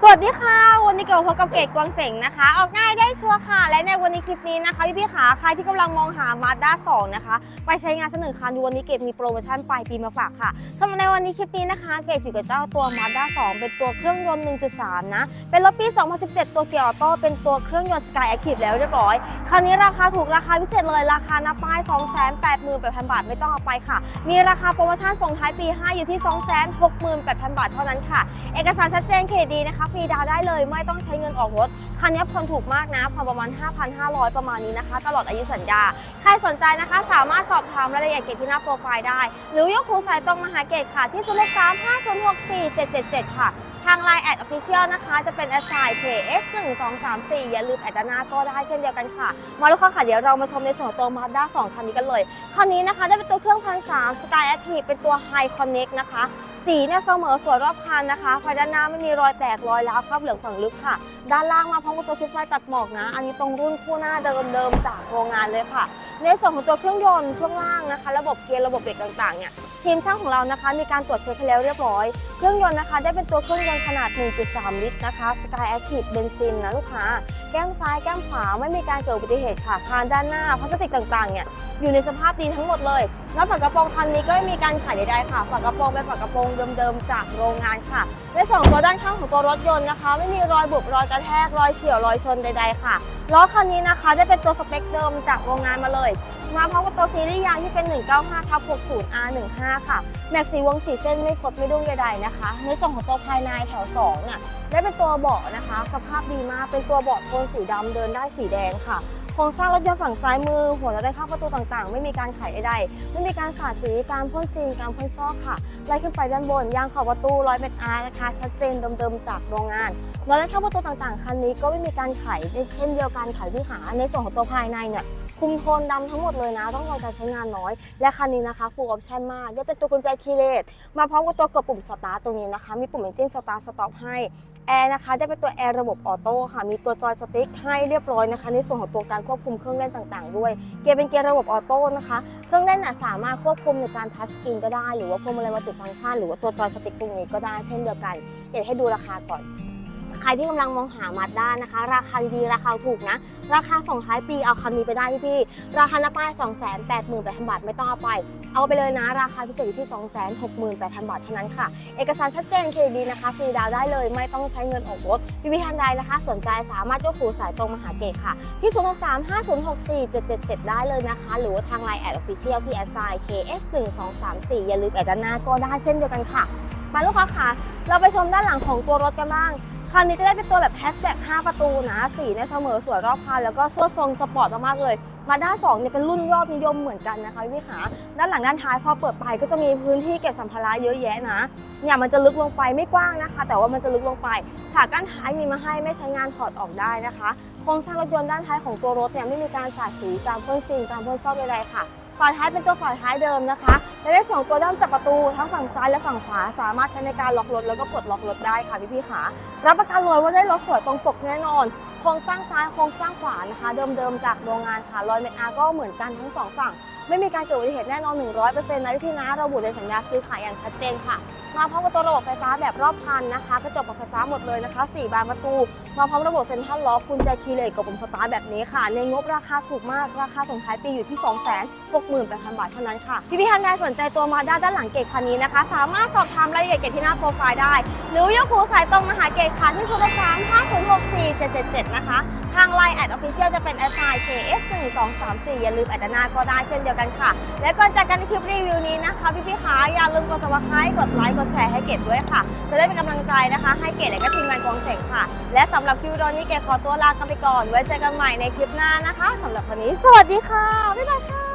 สวัสดีค่ะ วันนี้เกิดพบกับเกดกวางเสงนะคะ ออกง่ายได้ชัวร์ค่ะ และในวันนี้คลิปนี้นะคะพี่พี่ๆขาใครที่กำลังมองหา Mazda 2 นะคะ ไปใช้งานเสนึ่งคันดูวันนี้เกดมีโปรโมชั่นปลายปีมาฝากค่ะสำหรับในวันนี้คลิปนี้นะคะ เกดอยู่กับเจ้าตัว Mazda 2 เป็นตัวเครื่องยนต์ 1.3 นะ เป็นรถปี 2017 ตัวเกียร์ออโต้เป็นตัวเครื่องยนต์ Sky Active แล้วเรียบร้อยคันนี้ราคาถูกราคาพิเศษเลยราคาหน้าป้าย 288,000 บาทไม่ต้องเอาไปค่ะ มีราคาโปรโมชั่นส่งท้ายปี 5 อยู่ที่ 268,000 บาทเท่านั้นค่ะ เอกสารชัดเจนเครดีนะคะฟรีดาวได้เลยไม่ต้องใช้เงินออกรถ คันนี้ผ่อนถูกมากนะผ่อนประมาณ 5,500 ประมาณนี้นะคะ ตลอดอายุสัญญา ใครสนใจนะคะ สามารถสอบถามรายละเอียดเกตที่หน้าโปรไฟล์ได้ หรือยกคูสายตรงมาหาเกตค่ะ ที่0 3 5 0 6 4 7 7 7ค่ะทาง Line แอดออฟฟิเชียลนะคะ จะเป็นแอดไซน์ KS 1 2 3 4อย่าลืมแอดด้านหน้าก็ได้เช่นเดียวกันค่ะ มาลูกค้าค่ะ เดี๋ยวเรามาชมในส่วนของตัว Mazda 2 คันนี้กันเลย คันนี้นะคะ ได้เป็นตัวเครื่องพันสาม Sky Active เป็นตัว High Connect นะคะ สีเนี่ยเสมอสวยรอบคันนะคะไฟด้านหน้าไม่มีรอยแตกรอยร้าวคราบเหลืองฝั่งลึกค่ะ ด้านล่างมาพร้อมกับตัวชุดไฟตัดหมอกนะ อันนี้ตรงรุ่นคู่หน้าเดิมๆจากโรงงานเลยค่ะ ในส่วนของตัวเครื่องยนต์ช่วงล่างนะคะ ระบบเกียร์ระบบเบรกต่างๆเนี่ยทีมช่างของเรานะคะ มีการตรวจเช็คให้แล้วเรียบร้อย เครื่องยนต์นะคะ ได้เป็นตัวเครื่องยนต์ขนาด 1.3 ลิตรนะคะ Sky Active เบนซินนะลูกค้า แก้มซ้ายแก้มขวาไม่มีการเกิดอุบัติเหตุค่ะคานด้านหน้าพลาสติกต่างๆเนี่ยอยู่ในสภาพดีทั้งหมดเลยแล้วฝากระโปรงคันนี้ก็ไม่มีการไขใดๆค่ะฝากระโปรงเป็นฝากระโปรงเดิมๆจากโรงงานค่ะในส่วนของตัวด้านข้างของตัวรถยนต์นะคะ ไม่มีรอยบุบรอยกระแทกรอยเฉี่ยวรอยชนใด ๆ ค่ะล้อคันนี้นะคะได้เป็นตัวสเปคเดิมจากโรงงานมาเลย มาพร้อมกับตัวซีรีส์ยางที่เป็น 195ทับ60 R15 ค่ะ แม็กซีวงสีเส้นไม่คดไม่ดุ้งใดๆนะคะ ในส่วนของตัวภายในแถว2เนี่ยได้เป็นตัวเบาะนะคะ สภาพดีมากเป็นตัวเบาะโทนสีดำเดินได้สีแดงค่ะโครงสร้างรถยนต์ฝั่งซ้ายมือ หัวและได้ข้าประตูต่างๆ ไม่มีการไขใดๆไม่มีการขาดสีการพ่นซีนการพ่นซอกค่ะไล่ขึ้นไปด้านบนยางขอบประตูรอยเม็ดอาร์นะคะชัดเจนเดิมๆจากโรงงานรอยและข้าประตูต่างๆ คันนี้ก็ไม่มีการไขเช่นเดียวกันไขที่หาในส่วนของตัวภายในเนี่ยคุมโทนดำทั้งหมดเลยนะ ต้องรอการใช้งานน้อย และคันนี้นะคะ full option มากได้เป็นตัวกุญแจคีย์เลสมาพร้อมกับตัวกดปุ่มสตาร์ตตรงนี้นะคะ มีปุ่ม engine start stop ให้แอร์นะคะจะเป็นตัวแอร์ระบบออโต้ค่ะมีตัวจอยสติ๊กให้เรียบร้อยนะคะ ในส่วนของตัวการควบคุมเครื่องเล่นต่างๆ ด้วย เกียร์เป็นเกียร์ระบบออโต้นะคะเครื่องเล่นน่ะสามารถควบคุมในการทัชสกรีนก็ได้ หรือว่าพวงมาลัยมัลติฟังก์ชันหรือว่าตัวจอยสติ๊กตรงนี้ก็ได้เช่นเดียวกัน เดี๋ยวให้ดูราคาก่อน ใครที่กำลังมองหามาด้านะคะ ราคาดีราคาถูกนะ ราคาส่งท้ายปีเอาคันนี้ไปได้พี่ราคาหน้าป้าย2 8 8 0 0 0บาทไม่ต้องเอาไป เอาไปเลยนะ ราคาพิเศษอยู่ที่ 268,000 บาทเท่านั้นค่ะ เอกสารชัดเจนเครดีนะคะฟรีดาวได้เลยไม่ต้องใช้เงินออกรถพี่พี่ท่านใดนะคะ สนใจสามารถยกหูสายตรงมาหาเกตค่ะ ที่ 0 3 5 0 6 4 7 7 7 ได้เลยนะคะ หรือว่าทางไลน์แอดออฟฟิเชียลที่แอดไซน์ KS 1 2 3 4อย่าลืมแอดด้านหน้าก็ได้เช่นเดียวกันค่ะมาลูกค้าค่ะ เราไปชมด้านหลังของตัวรถกันบ้าง คันนี้จะได้เป็นตัวแบบแฮชแบ็ก5ประตูนะสีเนี่ยเสมอสวยรอบคันแล้วก็สวดทรงสปอร์ตมากๆเลยมาด้าน2เนี่ยเป็นรุ่นยอดนิยมเหมือนกันนะคะพี่ขาด้านหลังด้านท้ายพอเปิดไปก็จะมีพื้นที่เก็บสัมภาระเยอะแยะนะเนี่ยมันจะลึกลงไปไม่กว้างนะคะ แต่ว่ามันจะลึกลงไปฉากกั้นท้ายมีมาให้ไม่ใช้งานถอดออกได้นะคะโครงสร้างรถยนต์ด้านท้ายของตัวรถเนี่ยไม่มีการสาดสีการพ่นซีการพ่นซอกใดๆค่ะ ฝาท้ายเป็นตัวฝาท้ายเดิมนะคะ และได้สองตัวด้านจับประตูทั้งฝั่งซ้ายและฝั่งขวา สามารถใช้ในการล็อกรถแล้วก็ปลดล็อกรถได้ค่ะพี่ๆขารับประกันเลยว่าได้รถสวยตรงปกแน่นอนโครงสร้างซ้ายโครงสร้างขวานะคะ เดิมๆจากโรงงานค่ะรอยเม็ดอาร์ก็เหมือนกันทั้งสองฝั่งไม่มีการเกิดอุบัติเหตุแน่นอน 100%นะพี่นะระบุในสัญญาซื้อขายอย่างชัดเจนค่ะ มาพร้อมกับตัวระบบไฟฟ้าแบบรอบคันนะคะกระจกปรับไฟฟ้าหมดเลยนะคะ 4 บานประตู มาพร้อมระบบเซ็นทรัลล็อกกุญแจคีย์เลสกับปุ่มสตาร์ทแบบนี้ค่ะ ในงบราคาถูกมากราคาส่งท้ายปีอยู่ที่ 2 6 8 0 0 0 บาทเท่านั้นค่ะพี่พี่ท่านใดสนใจตัวมาด้าด้านหลังเกตคันนี้นะคะ สามารถสอบถามรายละเอียดเกตที่หน้าโปรไฟล์ได้ หรือยกหูสายตรงมาหาเกตค่ะที่0 3 5 0 6 4 7 7 7นะคะทาง Line แอดออฟฟิเชียลจะเป็น s i KS 1 2 3 4อย่าลืมแอดนหน้าก็ได้เช่นเดียวกันค่ะ และก่อนจากกันในคลิปรีวิวนี้นะคะ พี่ๆคะอย่าลืมกด subscribe กดไลค์กดแชร์ให้เกดด้วยค่ะ จะได้เป็นกำลังใจนะคะ ให้เกดและก็ทีมงานกองเสงค่ะ และสำหรับคลิปตอนนี้เกดขอตัวลากันไปก่อน ไว้เจอกันใหม่ในคลิปหน้านะคะสำหรับวันนี้ สวัสดีค่ะบ๊ายบายค่ะ